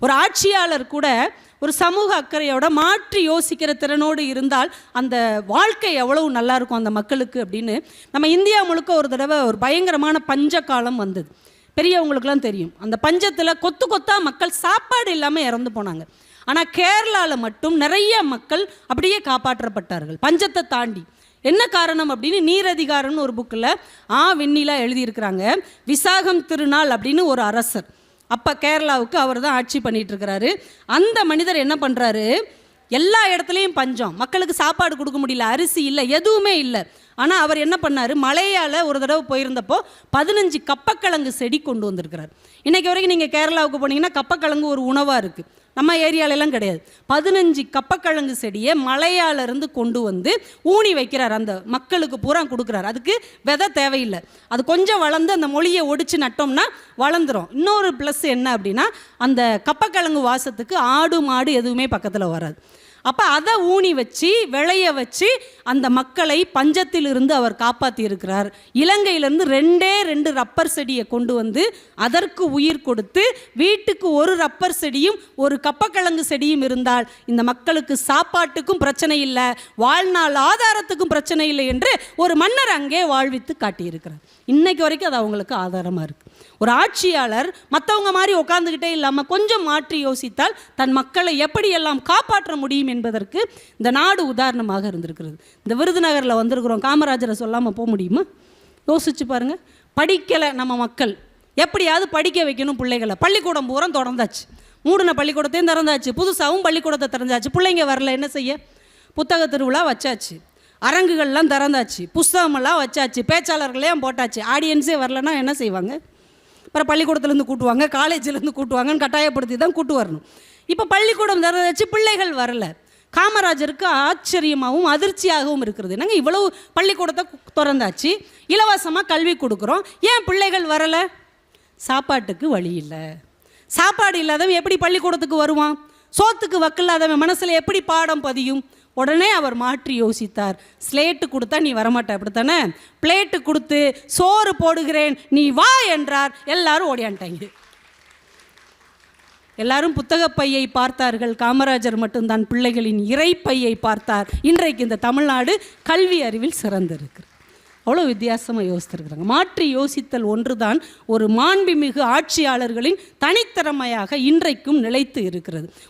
ஒரு ஆட்சியாளர் கூட ஒரு சமூக அக்கறையோட மாற்றி யோசிக்கிற திறனோடு இருந்தால் அந்த வாழ்க்கை எவ்வளவு நல்லா இருக்கும் அந்த மக்களுக்கு அப்படின்னு நம்ம இந்தியா முழுக்க ஒரு தடவை ஒரு பயங்கரமான பஞ்ச காலம் வந்தது. பெரியவங்களுக்குலாம் தெரியும். அந்த பஞ்சத்தில் கொத்து கொத்தா மக்கள் சாப்பாடு இல்லாமல் இறந்து போனாங்க. ஆனால் கேரளாவில் மட்டும் நிறைய மக்கள் அப்படியே காப்பாற்றப்பட்டார்கள். பஞ்சத்தை தாண்டி. என்ன காரணம் அப்படின்னு நீரதிகாரம்னு ஒரு புக்கில் ஆ வெண்ணிலா எழுதியிருக்கிறாங்க. விசாகம் திருநாள் அப்படின்னு ஒரு அரசர். அப்போ கேரளாவுக்கு அவர் தான் ஆட்சி பண்ணிட்டு இருக்கிறாரு. அந்த மனிதர் என்ன பண்ணுறாரு எல்லா இடத்துலையும் பஞ்சம். மக்களுக்கு சாப்பாடு கொடுக்க முடியல அரிசி இல்லை எதுவுமே இல்லை. ஆனால் அவர் என்ன பண்ணார்? மலையால் ஒரு தடவை போயிருந்தப்போ பதினஞ்சு கப்பக்கிழங்கு செடி கொண்டு வந்திருக்கிறார். இன்றைக்கி வரைக்கும் நீங்கள் கேரளாவுக்கு போனீங்கன்னா கப்பக்கிழங்கு ஒரு உணவாக இருக்குது நம்ம ஏரியாலெல்லாம் கிடையாது. பதினஞ்சு கப்பக்கிழங்கு செடியை மலையாலேருந்து கொண்டு வந்து ஊனி வைக்கிறார். அந்த மக்களுக்கு பூரா கொடுக்குறாரு. அதுக்கு விதை தேவையில்லை. அது கொஞ்சம் வளர்ந்து அந்த மொழியை ஒடிச்சு நட்டோம்னா வளர்ந்துரும். இன்னொரு ப்ளஸ் என்ன அப்படின்னா அந்த கப்பக்கிழங்கு வாசத்துக்கு ஆடு மாடு எதுவுமே பக்கத்தில் வராது. அப்போ அதை ஊனி வச்சு விளைய வச்சு அந்த மக்களை பஞ்சத்திலிருந்து அவர் காப்பாற்றி இருக்கிறார் இலங்கையிலேருந்து ரெண்டே ரெண்டு ரப்பர் செடியை கொண்டு வந்து அதற்கு உயிர் கொடுத்து வீட்டுக்கு ஒரு ரப்பர் செடியும் ஒரு கப்பக்கிழங்கு செடியும் இருந்தால் இந்த மக்களுக்கு சாப்பாட்டுக்கும் பிரச்சனை இல்லை வாழ்நாள் ஆதாரத்துக்கும் பிரச்சனை இல்லை என்று ஒரு மன்னர் அங்கே வாழ்வித்து காட்டியிருக்கிறார். இன்னைக்கு வரைக்கும் அது அவங்களுக்கு ஆதாரமாக இருக்குது ஒரு ஆட்சியாளர் மற்றவங்க மாதிரி உட்காந்துக்கிட்டே இல்லாமல் கொஞ்சம் மாற்றி யோசித்தால் தன் மக்களை எப்படியெல்லாம் காப்பாற்ற முடியும் என்பதற்கு இந்த நாடு உதாரணமாக இருந்திருக்கிறது. இந்த விருதுநகரில் வந்திருக்கிறோம். காமராஜரை சொல்லாமல் போக முடியுமா? யோசிச்சு பாருங்க. படிக்கலை நம்ம மக்கள். எப்படியாவது படிக்க வைக்கணும் பிள்ளைகளை. பள்ளிக்கூடம் பூரா திறந்தாச்சு. மூடின பள்ளிக்கூடத்தையும் திறந்தாச்சு. புதுசாகவும் பள்ளிக்கூடத்தை திறந்தாச்சு. பிள்ளைங்க வரல. என்ன செய்ய? புத்தக திருவிழா வச்சாச்சு. அரங்குகள்லாம் திறந்தாச்சு. புஸ்தகமெல்லாம் வச்சாச்சு. பேச்சாளர்களையும் போட்டாச்சு. ஆடியன்ஸே வரலன்னா என்ன செய்வாங்க? அப்புறம் பள்ளிக்கூடத்துலேருந்து கூட்டுவாங்க காலேஜ்லேருந்து கூட்டுவாங்கன்னு கட்டாயப்படுத்தி தான் கூட்டு வரணும். இப்போ பள்ளிக்கூடம் திறந்தாச்சு பிள்ளைகள் வரல. காமராஜருக்கு ஆச்சரியமாகவும் அதிர்ச்சியாகவும் இருக்கிறது. நாங்கள் இவ்வளவு பள்ளிக்கூடத்தை திறந்தாச்சு இலவசமாக கல்வி கொடுக்குறோம் ஏன் பிள்ளைகள் வரலை? சாப்பாட்டுக்கு வழி இல்லை. சாப்பாடு இல்லாதவன் எப்படி பள்ளிக்கூடத்துக்கு வருவான்? சோத்துக்கு வக்கில்லாதவன் மனசில் எப்படி பாடம் பதியும்? உடனே அவர் மாற்றி யோசித்தார். ஸ்லேட்டு கொடுத்தா நீ வரமாட்ட அப்படித்தானே? பிளேட்டு கொடுத்து சோறு போடுகிறேன் நீ வா என்றார். எல்லாரும் ஓடியான்ட்டாங்க எல்லாரும் புத்தக பையை பார்த்தார்கள். காமராஜர் மட்டும்தான் பிள்ளைகளின் இறைப்பையை பார்த்தார். இன்றைக்கு இந்த தமிழ்நாடு கல்வி அறிவில் சிறந்திருக்கிறது. அவ்வளோ வித்தியாசமாக யோசித்திருக்கிறாங்க. மாற்றி யோசித்தல் ஒன்றுதான் ஒரு மாண்புமிகு ஆட்சியாளர்களின் தனித்திறமையாக இன்றைக்கும் நிலைத்து இருக்கிறது.